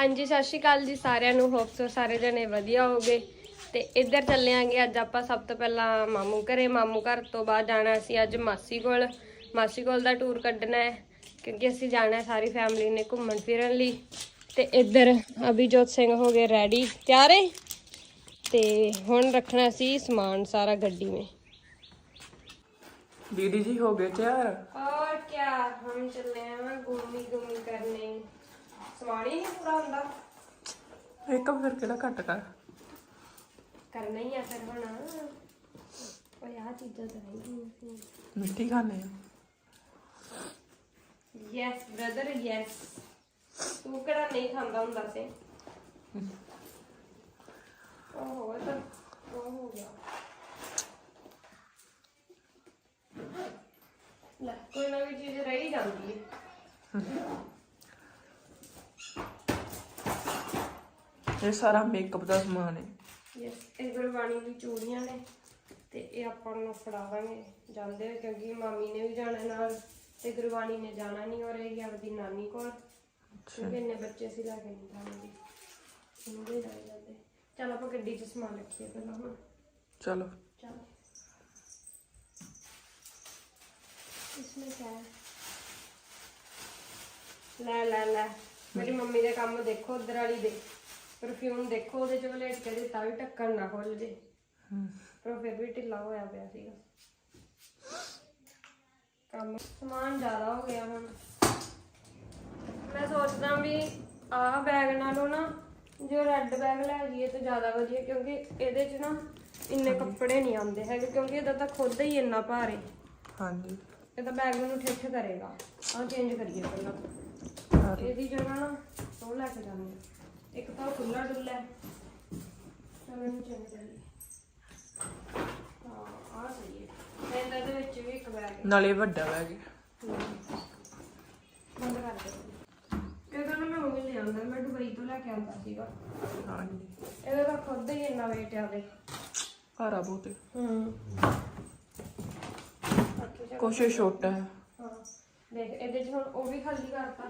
ਹਾਂਜੀ ਸਤਿ ਸ਼੍ਰੀ ਅਕਾਲ ਜੀ ਸਾਰਿਆਂ ਨੂੰ ਹੋਪ ਸੋ ਸਾਰੇ ਜਣੇ ਵਧੀਆ ਹੋਗੇ ਤੇ ਇੱਧਰ ਚੱਲੇ ਆਂਗੇ ਅੱਜ ਆਪਾਂ ਸਭ ਤੋਂ ਪਹਿਲਾਂ ਮਾਮੂ ਘਰੇ ਮਾਮੂ ਘਰ ਤੋਂ ਬਾਅਦ ਜਾਣਾ ਅਸੀਂ ਅੱਜ ਮਾਸੀ ਕੋਲ ਮਾਸੀ ਕੋਲ ਦਾ ਟੂਰ ਕੱਢਣਾ ਹੈ ਕਿਉਂਕਿ ਅਸੀਂ ਜਾਣਾ ਹੈ ਸਾਰੀ ਫੈਮਿਲੀ ਨੇ ਘੁੰਮਣ ਫਿਰਨ ਲਈ ਤੇ ਇੱਧਰ ਅਭਿਜੋਤ ਸਿੰਘ ਹੋ ਗਏ ਰੈਡੀ ਤਿਆਰ ਹੈ ਤੇ ਹੁਣ ਰੱਖਣਾ ਸੀ ਸਮਾਨ ਸਾਰਾ ਗੱਡੀ में दीदी जी हो गए तैयार और क्या हम चल रहे हैं घूमी घूमी करने ਸਮਾਨ ਹੀ ਨਹੀਂ ਪੂਰਾ ਹੁੰਦਾ। ਇੱਕ ਫਿਰ ਕਿਹੜਾ ਘੱਟ ਕਰ। ਕਰਨਾ ਹੀ ਆ ਫਿਰ ਹੁਣ। ਓਏ ਆ ਚੀਜ਼ਾਂ ਤਾਂ ਨਹੀਂ ਮਿੱਠੀ ਖਾਣੇ ਆ। ਯੈਸ ਬ੍ਰਦਰ ਯੈਸ ਤੂੰ ਕਿਹੜਾ ਨਹੀਂ ਖਾਂਦਾ ਹੁੰਦਾ ਸੀ? ਉਹ ਹੋਰ ਤਾਂ ਉਹ ਹੋ ਗਿਆ। ये सारा मेकअप का समान है ਯੈਸ ਇਹ ਗੁਰਬਾਣੀ ਦੀ ਚੂੜੀਆਂ ਨੇ ਤੇ ਇਹ ਆਪਾਂ ਨੂੰ ਫੜਾਵਾਂਗੇ ਜਾਂਦੇ ਹੋਏ ਕਿਉਂਕਿ ਮਾਮੀ ਨੇ ਵੀ ਜਾਣਾ ਨਾਲ ਤੇ ਗੁਰਬਾਣੀ ਨੇ ਜਾਣਾ ਨਹੀਂ ਹੋ ਰਹੀ ਆਪਦੀ ਨਾਨੀ ਕੋਲ ਕਿਉਂਕਿ ਇੰਨੇ ਬੱਚੇ ਸੀ ਲੈ ਕੇ ਨਹੀਂ ਜਾਣਗੇ ਹੁੰਦੇ ਰਹਿ ਜਾਂਦੇ ਚਲ ਆਪਾਂ ਗੱਡੀ 'ਚ ਸਮਾਨ ਰੱਖੀਏ ਪਹਿਲਾਂ ਹੁਣ चलो चल इसमें क्या है ਲੈ ਲੈ ਲੈ ਮੇਰੀ ਮੰਮੀ ਦੇ ਕੰਮ ਦੇਖੋ ਉਧਰ ਵਾਲੀ ਦੇ ਪਰਫਿਊਮ ਦੇਖੋ ਉਹਦੇ ਚ ਵਲੇਟ ਕੇ ਦਿੱਤਾ ਵੀ ਢੱਕਣ ਨਾ ਖੁੱਲ ਜੇ। ਪਰ ਫਿਰ ਵੀ ਢਿੱਲਾ ਹੋਇਆ ਪਿਆ ਸੀਗਾ। ਕੰਮ ਸਮਾਨ ਜ਼ਿਆਦਾ ਹੋ ਗਿਆ ਹੁਣ। ਮੈਂ ਸੋਚਦਾ ਵੀ ਆਹ ਬੈਗ ਨਾਲੋਂ ਨਾ ਜੋ ਰੈੱਡ ਬੈਗ ਲੈ ਜਾਈਏ ਤਾਂ ਜ਼ਿਆਦਾ ਵਧੀਆ ਕਿਉਂਕਿ ਇਹਦੇ 'ਚ ਨਾ ਇੰਨੇ ਕੱਪੜੇ ਨਹੀਂ ਆਉਂਦੇ ਹੈਗੇ ਕਿਉਂਕਿ ਇਹਦਾ ਤਾਂ ਖੁਦ ਹੀ ਇੰਨਾ ਭਾਰੇ। ਹੈ ਹਾਂਜੀ। ਇਹ ਤਾਂ ਬੈਗ ਨੂੰ ਠਿੱਠ ਕਰੇਗਾ। ਆਹ ਚੇਂਜ ਕਰੀਏ ਪਹਿਲਾਂ। ਇਹਦੀ ਜਗ੍ਹਾ ਨਾ ਉਹ ਲੈ ਕੇ ਜਾਂਦੇ ਇੱਕ ਤਾਂ ਖੁੱਲਾ ਡੁੱਲਾ ਹੈ। ਚਲੋ ਇਹਨੂੰ ਚੰਗੀ ਤਰ੍ਹਾਂ ਨਾਲੇ ਵੱਡਾ ਬੈਗ ਬੰਦ ਕਰ ਦੇ। ਇਹਦਾ ਨਾ ਮੈਂ ਉਹੀ ਲੈ ਆਂਦਾ ਮੈਂ ਦੁਬਈ ਤੋਂ ਲੈ ਕੇ ਆਂਦਾ ਸੀਗਾ। ਹਾਂਜੀ ਇਹਦਾ ਤਾਂ ਖੁਦ ਹੀ ਇੰਨਾ weight ਆ ਦੇ ਭਾਰਾ ਬਹੁਤ ਹੂੰ। ਕੋਸ਼ਿਸ਼ ਛੋਟਾ ਹੈ। ਹਾਂ। ਦੇਖ ਇਹਦੇ ਚ ਹੁਣ ਉਹ ਵੀ ਖਾਲੀ ਕਰਤਾ।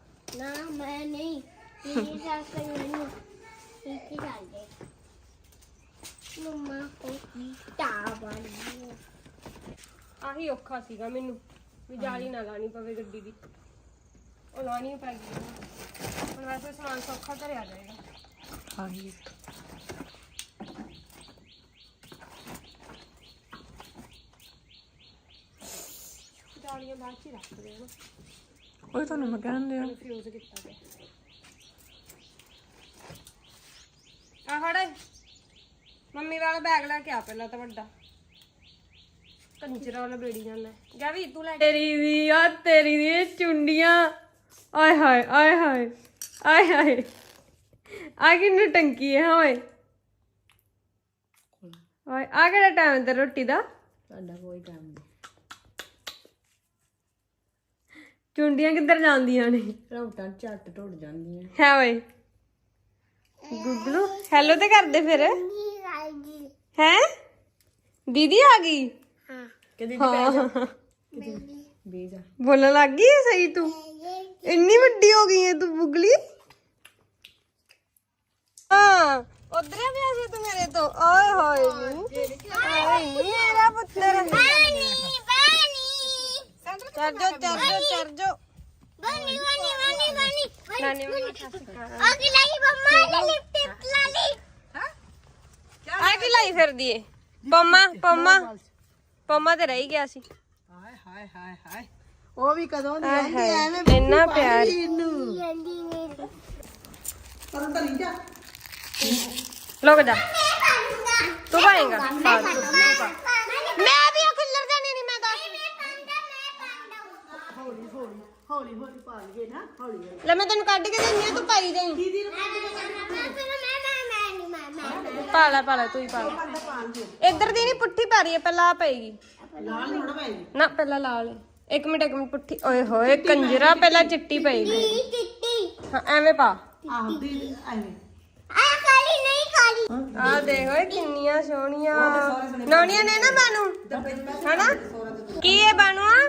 ਨਾ ਮੈਂ ਨਹੀਂ। ਇਹ ਸਾਸ ਨਹੀਂ ਇਹ ਚਾਲੇ ਮੰਮਾ ਕੋ ਕੀ ਟਾਵਾਂ ਆਹੀ ਔਖਾ ਸੀਗਾ ਮੈਨੂੰ ਵੀ ਜਾਲੀ ਨਾ ਲਾਣੀ ਪਵੇ ਗੱਡੀ ਦੀ। ਉਹ ਲਾਣੀ ਪੈ ਗਈ ਆ। ਹੁਣ ਵੈਸੇ ਸਮਾਨ ਸੌਖਾ ਧਰਿਆ ਜਾਏਗਾ। ਆਹੀ ਜਾਲੀਆਂ ਬਾਅਦ ਚ ਹੀ ਰੱਖ ਦੇਣਾ ਉਹ ਤੁਹਾਨੂੰ ਮੈਂ ਕਹਿਣ ਦਿਆ ਫਿਊਜ਼ ਕੀਤਾ ਆ ਹੜੇ ਮੰਮੀ ਵਾਲਾ ਬੈਗ ਲੈ ਕੇ ਆ ਪਹਿਲਾਂ ਵਾਲਾ ਬੇੜੀ ਜਾਂਦਾ ਜਾ ਵੀ ਤੂੰ ਲੈ ਤੇਰੀ ਦੀ ਆ ਤੇਰੀ ਦੀ ਚੁੰਡੀਆਂ ਆਏ ਹਾਏ ਆਏ ਹਾਏ ਆਏ ਹਾਏ ਆ ਕਿੰਨੇ ਟੰਕੀ ਹੈ ਓਏ ਆਏ ਆ ਕਿਹੜਾ ਟਾਈਮ ਤੇ ਰੋਟੀ ਦਾ ਚੁੰਡੀਆਂ ਕਿੱਧਰ ਜਾਂਦੀਆਂ ਨੇ? ਰੋਟਾਂ ਝੱਟ ਟੁੱਟ ਜਾਂਦੀਆਂ। ਹੈ ਓਏ। ਗੁੱਗਲੂ ਹੈਲੋ ਤੇ ਕਰਦੇ ਫਿਰ। ਹੈ? ਦੀਦੀ ਆ ਗਈ? ਕਦੀ ਹਾਂ। ਬੀਜ ਬੋਲਣ ਲੱਗ ਗਈ ਸਹੀ ਤੂੰ? ਇੰਨੀ ਵੱਡੀ ਹੋ ਗਈ ਹੈ ਤੂੰ ਬੁਗਲੀ ਹਾਂ ਉਧਰੇ ਵੀ ਆ ਤੂੰ ਮੇਰੇ ਤੋਂ। ਓਏ ਹੋਏ ਨੀ। ਹਾਏ ਨੀ ਮੇਰਾ ਪੁੱਤਰ। ਚੜ ਜਾ ਚੜ ਜਾ ਚੜ ਜਾ बनी बनी बनी बनी ਨਾਨੀ ਮੰਮੀ ਸਤਿ ਸ਼੍ਰੀ ਅਕਾਲ अगला ही मम्मा ने लिफ्ट ला ली ਆ ਕੀ ਲਾਈ ਫਿਰਦੀ ਏ ਪੰਮਾ ਪੰਮਾ ਪੰਮਾ ਤੇ ਰਹਿ ਗਿਆ ਸੀ ਹਾਏ ਹਾਏ ਹਾਏ ਹਾਏ ਉਹ ਵੀ ਕਦੋਂ ਦੀ ਆਏ ਹਾਏ ਇੰਨਾ ਪਿਆਰ जल्दी मेरे ਲੁਕ ਜਾ ਤੂੰ ਪਾਏਗਾ ਹਾਂ ਤੂੰ ਤੂੰ ਪਾ ਮੈਂ ਹੌਲੀ ਹੌਲੀ ਪਾ ਲਈਏ ਨਾ ਹੌਲੀ ਹੌਲੀ। ਲੈ ਮੈਂ ਤੈਨੂੰ ਕੱਢ ਕੇ ਦਿੰਦੀ ਆ ਤੂੰ ਪਾਈ ਜਾਈਂ। ਦੀਦੀ ਨੂੰ ਮੈਂ ਮੈਂ ਮੈਂ ਨਹੀਂ ਮੈਂ ਮੈਂ ਪਾ ਲੈ ਪਾ ਲੈ ਤੂੰ ਹੀ ਪਾ ਲੈ। ਪਾਉਂਦਾ ਪਾਣ ਦੇ ਇੱਧਰ ਦੀ ਨਹੀਂ ਪੁੱਠੀ ਪਾ ਰਹੀ ਹੈ ਪਹਿਲਾਂ ਆ ਪਏਗੀ। ਲਾਲ ਥੋੜਾ ਪੈ ਜੀ ਨਾ ਪਹਿਲਾਂ ਲਾਲ। ਇੱਕ ਮਿੰਟ ਇੱਕ ਮਿੰਟ ਪੁੱਠੀ। ਓਏ ਹੋਏ ਕੰਜਰਾ ਪਹਿਲਾਂ ਚਿੱਟੀ। ਪਏਗੀ ਹਾਂ ਐਵੇਂ ਪਾ। ਆਹ ਦੀਦੀ ਐਵੇਂ। ਆ ਕਾਲੀ ਨਹੀਂ ਕਾਲੀ ਆ ਦੇਖ ਓਏ ਕਿੰਨੀਆਂ ਸੋਹਣੀਆਂ। ਨੌਣੀਆਂ ਨੇ ਨਾ ਬਾਨੂ। ਹਨਾ? ਕੀ ਹੈ ਬਾਨੂ ਆ?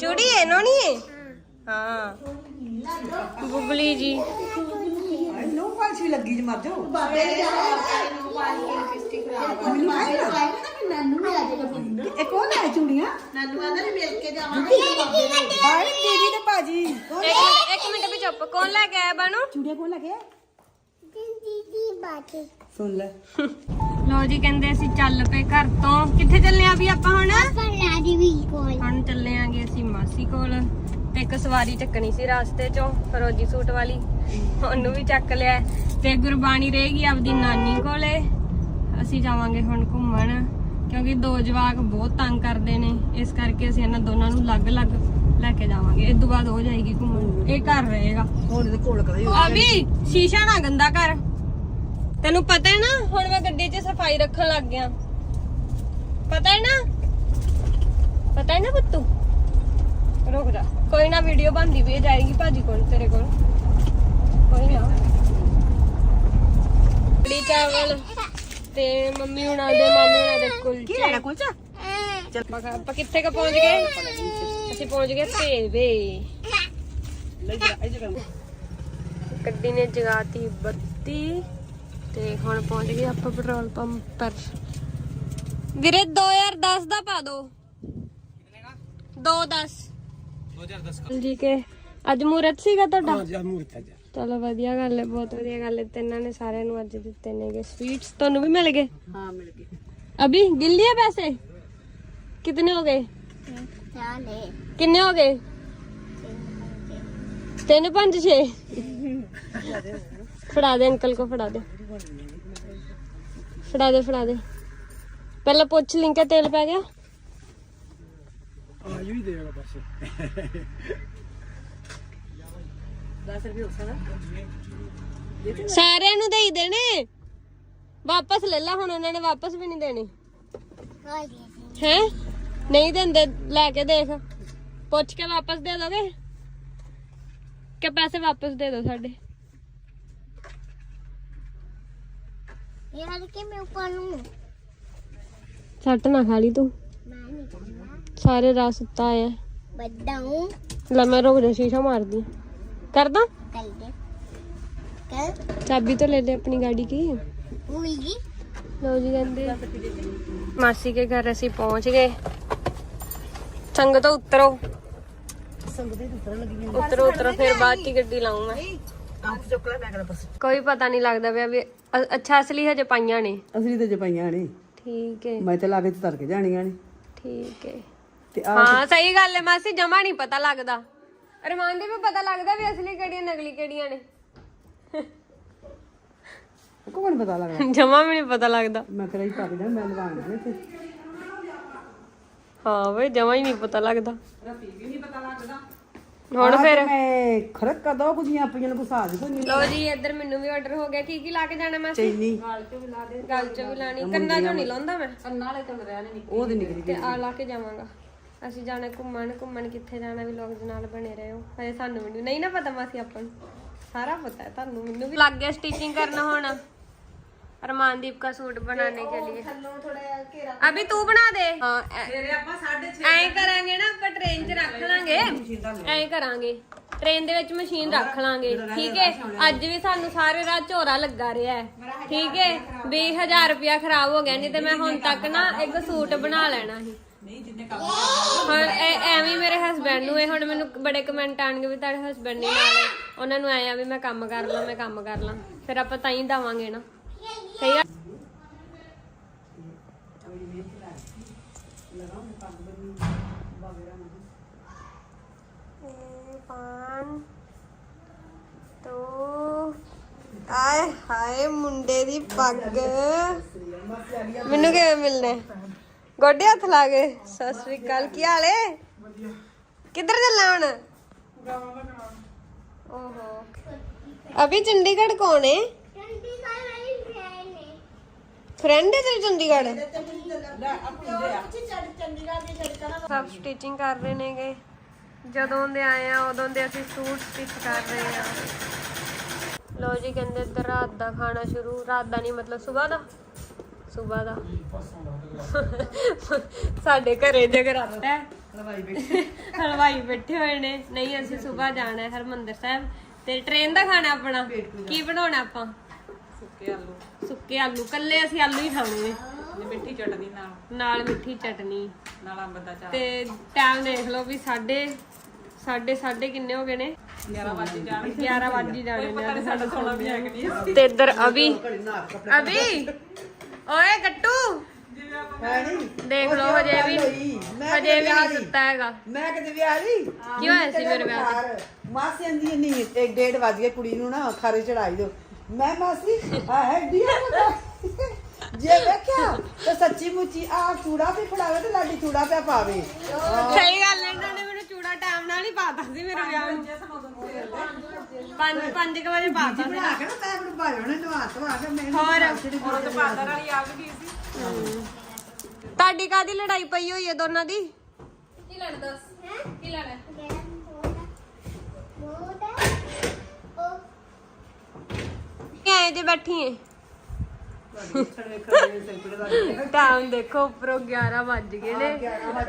ਚੂੜੀ ਹੈ ਨੌਣੀ ਹੈ। ਹਾਂ ਗੁਗਲੀ ਜੀ। ਨੂੰ ਪਾਛੀ ਲੱਗੀ ਜ ਮਰ ਜਾਓ ਇੱਕ ਉਹ ਲੈ ਚੂੜੀਆਂ? ਨਾਨੂ ਆਂਦਾ ਵੀ ਮਿਲ ਕੇ ਜਾਵਾਂਗੇ। ਹਾਏ ਦੀਦੀ ਤੇ ਭਾਜੀ। ਇੱਕ ਮਿੰਟ ਇੱਕ ਮਿੰਟ ਵੀ ਚੁੱਪ। ਕੌਣ ਲੈ ਕੇ ਆਇਆ ਬਾਨੂ? ਚੂੜੀਆਂ ਕੋਲ ਲੱਗੇ ਸੁਣ ਲੈ। ਲੋ ਜੀ ਕਹਿੰਦੇ ਅਸੀਂ ਚੱਲ ਪਏ ਘਰ ਤੋਂ। ਕਿੱਥੇ ਚੱਲੇ ਆ ਵੀ ਆਪਾਂ ਹੁਣ ਪਰਨਾ ਦੀ ਵੀ ਕੋਲ ਹੁਣ ਚੱਲੇ ਆਂਗੇ ਅਸੀਂ ਮਾਸੀ ਕੋਲ ਤੇ ਇੱਕ ਸਵਾਰੀ ਚੱਕਣੀ ਸੀ ਰਾਸਤੇ ਚੋਂ ਫਰੋਜੀ ਸੂਟ ਵਾਲੀ। ਉਹਨੂੰ ਵੀ ਚੱਕ ਲਿਆ। ਤੇ ਗੁਰਬਾਣੀ ਰਹੇਗੀ ਆਪਦੀ ਨਾਨੀ ਕੋਲੇ। ਅਸੀਂ ਜਾਵਾਂਗੇ ਹੁਣ ਘੁੰਮਣ ਕਿਉਂਕਿ ਦੋ ਜਵਾਕ ਬਹੁਤ ਤੰਗ ਕਰਦੇ ਨੇ। ਇਸ ਕਰਕੇ ਅਸੀਂ ਇਹਨਾਂ ਦੋਨਾਂ ਨੂੰ ਅਲੱਗ-ਅਲੱਗ ਲੈ ਕੇ ਜਾਵਾਂਗੇ। ਇਸ ਤੋਂ ਬਾਅਦ ਹੋ ਜਾਏਗੀ ਘੁੰਮਣ। ਇਹ ਘਰ ਰਹੇਗਾ। ਹੁਣ ਇਹਦੇ ਕੋਲ ਕਰਾਈ ਅਭੀ ਸ਼ੀਸ਼ਾ ਨਾ ਗੰਦਾ ਕਰ। ਤੈਨੂੰ ਪਤਾ ਹੈ ਨਾ ਹੁਣ ਮੈਂ ਗੱਡੀ 'ਚ ਸਫ਼ਾਈ ਰੱਖਣ ਲੱਗ ਗਿਆ। ਪਤਾ ਹੈ ਨਾ? ਪਤਾ ਹੈ ਨਾ ਪੁੱਤੂ? ਰੁਕ ਜਾ। ਕੋਈ ਨਾ ਵੀਡੀਓ ਬਣਦੀ ਵੀ ਜਾਏਗੀ ਭਾਜੀ ਕੋਲ ਤੇਰੇ ਕੋਲ। ਕੋਈ ਨਾ। ਕੜੀ ਚਾਵਲ ਤੇ ਮੰਮੀ ਹੁਣਾਂ ਦੇ ਮਾਮੇ ਹੁਣਾਂ ਦੇ ਕੁਲਚੇ। ਕੀ ਲੈਣਾ ਕੁਲਚਾ? ਮੈਂ ਕਿਹਾ ਆਪਾਂ ਕਿੱਥੇ ਕ ਪਹੁੰਚ ਗਏ? ਅਸੀਂ ਪਹੁੰਚ ਗਏ ਭੇਵੇ। ਲੈ ਜਾ ਇਹ ਜਗ੍ਹਾ ਗੱਡੀ ਨੇ ਜਗਾਤੀ ਬੱਤੀ ਤੇ ਹੁਣ ਪਹੁੰਚ ਗਏ ਆਪਾਂ ਪੈਟਰੋਲ ਪੰਪ ਪਰ। ਵੀਰੇ 2010 ਦਾ ਪਾ ਦੋ। 210 2010 ਜੀ ਕੇ ਅੱਜ ਮੂਰਤ ਸੀਗਾ ਤੁਹਾਡਾ? ਹਾਂ ਜੀ ਮੂਰਤ ਹੈ ਚਲੋ ਵਧੀਆ ਗੱਲ ਹੈ ਬਹੁਤ ਵਧੀਆ ਗੱਲ ਹੈ ਤੇ ਇਹਨਾਂ ਨੇ ਸਾਰਿਆਂ ਨੂੰ ਅੱਜ ਦਿੱਤੇ ਨੇਗੇ ਸਵੀਟਸ ਤੁਹਾਨੂੰ ਵੀ ਮਿਲ ਗਏ? ਹਾਂ ਮਿਲ ਗਈ ਅਭੀ ਗਿਣ ਲਿਆ ਪੈਸੇ ਕਿਤਨੇ ਹੋ ਗਏ? ਚਾਲੇ ਕਿੰਨੇ ਹੋ ਗਏ? ਤਿੰਨ ਪੰਜ ਛੇ। ਫੜਾ ਦੇ ਅੰਕਲ ਕੋ ਫੜਾ ਦੇ। ਫੜਾ ਦੇ ਫੜਾ ਦੇ। ਪਹਿਲਾਂ ਪੁੱਛ ਲਿੰਕਾ ਤੇਲ ਪੈ ਗਿਆ? ਆਜੂ ਹੀ ਦੇਗਾ ਬਸ 10 ਰੁਪਏ ਹੋਸਣਾ ਸਾਰਿਆਂ ਨੂੰ ਦੇਈ ਦੇਣੇ? ਵਾਪਸ ਲੈ ਲਾ ਹੁਣ ਉਹਨਾਂ ਨੇ ਵਾਪਸ ਵੀ ਨਹੀਂ ਦੇਣੇ। ਹੈ? ਨਹੀਂ ਦਿੰਦੇ ਲੈ ਕੇ ਦੇਖ। ਪੁੱਛ ਕੇ ਵਾਪਸ ਦੇ ਦੋਗੇ? ਕਿ ਪੈਸੇ ਵਾਪਸ ਦੇ ਦੋ ਸਾਡੇ? ਯਾਰ ਕਿ ਮੈਂ ਉੱਪਰ ਨੂੰ? ਸੱਟ ਨਾ ਖਾ ਲਈ ਤੂੰ। ਸਾਰੇ ਰਾਤ ਸੁੱਤਾ ਆਇਆ ਬਦਾਉਂ ਲੈ ਮੈਂ ਰੁਕ ਜਾ ਸ਼ੀਸ਼ਾ ਮਾਰਦੀ ਕਰਦਾ? ਕਰ ਦੇ। ਕਰ। ਚਾਬੀ ਤਾਂ ਲੈ ਲੈ ਆਪਣੀ ਗਾੜੀ ਕੀ ਭੁੱਲ ਗਈ। ਲੋ ਜੀ ਕਹਿੰਦੇ ਮਾਸੀ ਕੇ ਘਰ ਅਸੀਂ ਪਹੁੰਚ ਗਏ। ਸੰਗਤ ਉਤਰੋ। ਦੀ ਉਤਰੋ ਉਤਰੋ ਫਿਰ ਬਾਅਦ ਚ ਗੱਡੀ ਲਾਉਂ ਮੈਂ। ਕੋਈ ਪਤਾ ਨਹੀਂ ਲੱਗਦਾ ਪਿਆ ਵੀ ਅ- ਅੱਛਾ ਅਸਲੀ ਹਜੇ ਪਾਈਆਂ ਨੇ। ਅਸਲੀ ਤੇ ਜਪਾਈਆਂ ਨੇ। ਠੀਕ ਹੈ। ਮੈਂ ਤੇ ਲਾ ਕੇ ਤੇ ਧਰ ਕੇ ਜਾਣੀਆਂ ਨੇ। ਠੀਕ ਹੈ। ਤੇ ਆ ਹਾਂ ਸਹੀ ਗੱਲ ਹੈ ਮਾਸੀ ਜਮਾ ਨਹੀਂ ਪਤਾ ਲੱਗਦਾ। ਅਰਮਾਨ ਦੀ ਵੀ ਪਤਾ ਲੱਗਦਾ ਵੀ ਅਸਲੀ ਕਿਹੜੀਆਂ ਨਕਲੀ ਕਿਹੜੀਆਂ ਨੇ। ਕੋਣ ਪਤਾ ਲੱਗਦਾ। ਜਮਾ ਵੀ ਨਹੀਂ ਪਤਾ ਲੱਗਦਾ। ਮੈਂ ਕਰਾਈ ਪਾ ਕੇ ਜਾ ਮੈਂ ਲਵਾਉਣਾ ਨੇ ਤੇ ਹਾਂ ਵੇ ਜਮਾ ਹੀ ਨਹੀਂ ਪਤਾ ਲੱਗਦਾ। ਹੁਣ ਫਿਰ? ਮੈਂ ਖਰਕ ਕਦੋਂ ਕੁਝੀਆਂ ਪਈਆਂ ਨੂੰ ਸਾਜ ਕੋਈ ਨਹੀਂ ਲੋ ਜੀ ਇੱਧਰ ਮੈਨੂੰ ਵੀ ਆਰਡਰ ਹੋ ਗਿਆ। ਕੀ ਕੀ ਲਾ ਕੇ ਜਾਣਾ ਮੈਂ ਚੈਨੀ। ਗਲ ਚ ਵੀ ਲਾ ਦੇ। ਗਲ ਚ ਵੀ ਲਾਣੀ ਕੰਨਾਂ ਚੋਂ ਨਹੀਂ ਲਾਉਂਦਾ ਮੈਂ। ਕੰਨਾਂ ਵਾਲੇ ਤੋਂ ਰਹਿਣੇ ਨਹੀਂ ਉਹ ਤੇ ਨਿਕਲੀ ਤੇ ਆ ਲਾ ਕੇ ਜਾਵਾਂਗਾ। ਅਸੀਂ ਜਾਣਾ ਘੁੰਮਣ ਘੁੰਮਣ ਕਿੱਥੇ ਜਾਣਾ ਵੀ ਲੋਕ ਨਾਲ ਬਣੇ ਰਹੋ। ਹਜੇ ਸਾਨੂੰ ਮੈਨੂੰ ਨਹੀਂ ਨਾ ਪਤਾ ਮਾਸੀ ਆਪਾਂ ਨੂੰ। ਸਾਰਾ ਪਤਾ ਹੈ ਤੁਹਾਨੂੰ ਮੈਨੂੰ ਵੀ ਲੱਗ ਸਟਿਚਿੰਗ ਕਰਨਾ ਹੁਣ। ਅਰਮਾਨਦੀਪ ਦਾ ਸੂਟ ਬਣਾਉਣੇ ਕੇ ਲਈ। ਅਭੀ ਤੂੰ ਬਣਾ ਦੇ। ਐਂ ਕਰਾਂਗੇ ਨਾ ਆਪਾਂ ਟ੍ਰੇਨ 'ਚ ਰੱਖ ਲਾਂਗੇ। ਐਂ ਕਰਾਂਗੇ। ਟ੍ਰੇਨ ਦੇ ਵਿੱਚ ਮਸ਼ੀਨ ਰੱਖ ਲਾਂਗੇ। ਠੀਕ ਹੈ? ਅੱਜ ਵੀ ਸਾਨੂੰ ਸਾਰੇ ਰਾਤ ਝੋਰਾ ਲੱਗਾ ਰਿਹਾ ਹੈ। ਠੀਕ ਹੈ? 20000 ਰੁਪਿਆ ਖਰਾਬ ਹੋ ਗਿਆ ਨਹੀਂ ਤੇ ਮੈਂ ਹੁਣ ਤੱਕ ਨਾ ਇੱਕ ਸੂਟ ਬਣਾ ਲੈਣਾ ਸੀ। ਹੁਣ ਐ- ਐਵੇਂ ਹੀ ਮੇਰੇ ਹਸਬੰਡ ਨੂੰ ਇਹ ਹੁਣ ਮੈਨੂੰ ਬੜੇ ਕਮੈਂਟ ਆਣਗੇ ਵੀ ਤੁਹਾਡੇ ਹਸਬੰਡ ਨਹੀਂ ਨਾਲ। ਉਹਨਾਂ ਨੂੰ ਆਇਆ ਵੀ ਮੈਂ ਕੰਮ ਕਰ ਲਾਂ ਮੈਂ ਕੰਮ ਕਰ ਲਾਂ। ਫਿਰ ਆਪਾਂ ਤਾਂ ਹੀ ਦਵਾਂਗੇ ਨਾ। ਸਹੀ ਆ ਪਾਨ ਤੋ ਆਏ ਹਾਏ ਮੁੰਡੇ ਦੀ ਪੱਗ। ਮੈਨੂੰ ਕਿਵੇਂ ਮਿਲਨੇ ਗੋਡੇ ਹੱਥ ਲਾ ਕੇ। ਸਤਿ ਸ੍ਰੀ ਅਕਾਲ, ਕੀ ਹਾਲ ਏ? ਕਿੱਧਰ ਚੱਲਾਂ ਹੁਣ? ਓਹੋ। ਅਭੀ ਚੰਡੀਗੜ੍ਹ ਕੌਣ ਹੈ ਫਰੈਂਡ ਹੈ ਤੇਰੀ ਚੰਡੀਗੜ੍ਹ? ਸਭ ਸਟਿਚਿੰਗ ਕਰ ਰਹੇ ਨੇਗੇ। ਜਦੋਂ ਦੇ ਆਏ ਆ, ਉਦੋਂ ਦੇ ਅਸੀਂ ਸੂਟ ਸਟਿਚ ਕਰ ਰਹੇ ਆ। ਲੋ ਜੀ, ਕਹਿੰਦੇ ਰਾਤ ਦਾ ਖਾਣਾ ਸ਼ੁਰੂ। ਰਾਤ ਦਾ ਨਹੀਂ, ਮਤਲਬ ਸਵੇਰ ਦਾ। ਸਵੇਰ ਦਾ। ਸਾਡੇ ਘਰੇ ਜਗਰਾਤਾ ਹੈ। ਹਲਵਾਈ ਬੈਠੀ। ਹਲਵਾਈ ਬੈਠੇ ਹੋਏ ਨੇ। ਨਹੀਂ ਅਸੀਂ ਸਵੇਰ ਜਾਣਾ ਹੈ ਹਰਮੰਦਰ ਸਾਹਿਬ। ਤੇ ਟ੍ਰੇਨ ਦਾ ਖਾਣਾ ਆਪਣਾ? ਕੀ ਬਣਾਉਣਾ ਆਪਾਂ? ਸੁੱਕੇ ਆਲੂ। ਸੁੱਕੇ ਆਲੂ। ਕੱਲੇ ਅਸੀਂ ਆਲੂ ਹੀ ਖਾਣੇ ਨੇ। ਤੇ ਮਿੱਠੀ ਚਟਨੀ ਨਾਲ। ਨਾਲ ਮਿੱਠੀ ਚਟਨੀ। ਨਾਲ ਅੰਬ ਦਾ ਚਾਰ। ਤੇ ਟਾਈਮ ਦੇਖ ਲਓ ਵੀ ਸਾਡੇ ਸਾਡੇ ਸਾਡੇ ਕਿੰਨੇ ਹੋ ਗਏ ਨੇ? 11 ਵਜੇ ਜਾਣ। 11 ਵਜੇ ਜਾਣੇ ਨੇ। ਅੱਜ ਸਾਡਾ ਸੋਣਾ ਵੀ ਹੈ ਕਿ ਨਹੀਂ। ਤੇ ਇੱਧਰ ਅਭੀ ਅਭੀ ਓਏ ਗੱਟੂ। ਹੈ ਨਹੀਂ ਦੇਖ ਲਓ ਹਜੇ ਵੀ ਹਜੇ ਵੀ ਨਹੀਂ ਸੁੱਤਾ ਹੈਗਾ। ਮੈਂ ਕਿਤੇ ਵਿਆਹ ਲਈ? ਕੀ ਹੋਇਆ ਸੀ ਮੇਰੇ ਵਿਆਹ ਤੇ? ਮਾਸੀ ਆਂਦੀ ਨਹੀਂ ਇੱਕ ਡੇਢ ਵਜ ਗਿਆ ਕੁੜੀ ਨੂੰ ਨਾ ਖਾਰੇ ਚੜਾਈ ਦੋ ਮੈਂ ਮਾਸੀ ਆ ਹੈ ਡੀਆ ਜੇ ਵੇਖਿਆ ਤਾਂ ਸੱਚੀ ਮੁੱਚੀ ਆ ਚੂੜਾ ਵੀ ਫੜਾਵੇ ਤੇ ਲਾਡੀ ਚੂੜਾ ਪਿਆ ਪਾਵੇ। ਸਹੀ ਗੱਲ ਹੈ ਇਹਨਾਂ ਨੇ ਮੈਨੂੰ ਚੂੜਾ ਟਾਈਮ ਨਾਲ ਹੀ ਪਾਤਾ ਸੀ ਮੇਰੇ ਵਿਆਹ ਨੂੰ। 5 5 ਵਜੇ ਪਾਤਾ ਸੀ ਬਣਾ ਕੇ ਨਾ ਮੈਂ ਆਪਣੀ ਭਾਈ ਨੇ ਨਵਾ ਧਵਾ ਕੇ ਮੈਂ ਹੋਰ? ਉਹ ਤਾਂ ਪਾਦਰ ਵਾਲੀ ਆ ਵੀ ਗਈ ਸੀ। ਤੁਹਾਡੀ ਕਾਦੀ ਲੜਾਈ ਪਈ ਹੋਈ ਹੈ ਦੋਨਾਂ ਦੀ? ਕੀ ਆਏ ਜੇ ਬੈਠੀ ਏ ਟਾਈਮ ਦੇਖੋ, ਉੱਪਰੋਂ 11 ਵੱਜ ਗਏ ਨੇ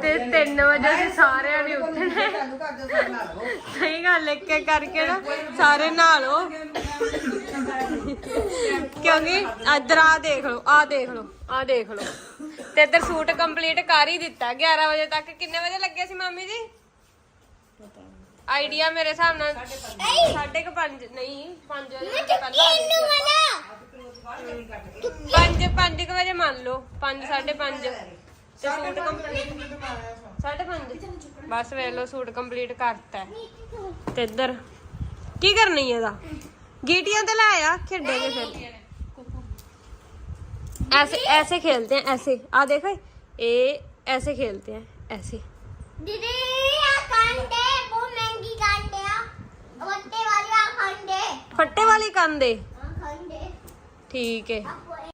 ਤੇ 3 ਵਜੇ ਅਸੀਂ ਸਾਰਿਆਂ ਨੇ ਉੱਠਣਾ। ਹੈ। ਸਹੀ ਗੱਲ, ਇੱਕ ਇੱਕ ਕਰਕੇ ਨਾ ਸਾਰੇ ਨਹਾ ਲਓ। ਕਿਉਂਕਿ ਇੱਧਰ ਆ ਦੇਖ ਲਓ ਆ ਦੇਖ ਲਓ ਆ ਦੇਖ ਲਓ। ਤੇ ਇੱਧਰ ਸੂਟ ਕੰਪਲੀਟ ਕਰ ਹੀ ਦਿੱਤਾ। 11 ਵਜੇ ਤੱਕ ਕਿੰਨੇ ਵਜੇ ਲੱਗੇ ਸੀ, ਮਾਮੀ ਜੀ? आइडिया मेरे हिसाब नहीं। पंजे पंज बजे मान लो। पंज साढ़े पंज तो बस वे लो सूट कंप्लीट करता है। इधर। की करनी ए गीटिया तो लाया खेडे फिर। ऐसे ऐसे खेलते हैं ऐसे। आ देखो ए ऐसे खेलते हैं ऐसे। दीदी ਫੱਟੇ ਵਾਲੀ ਕੰਨ ਦੇ। ਆ ਠੀਕ ਹੈ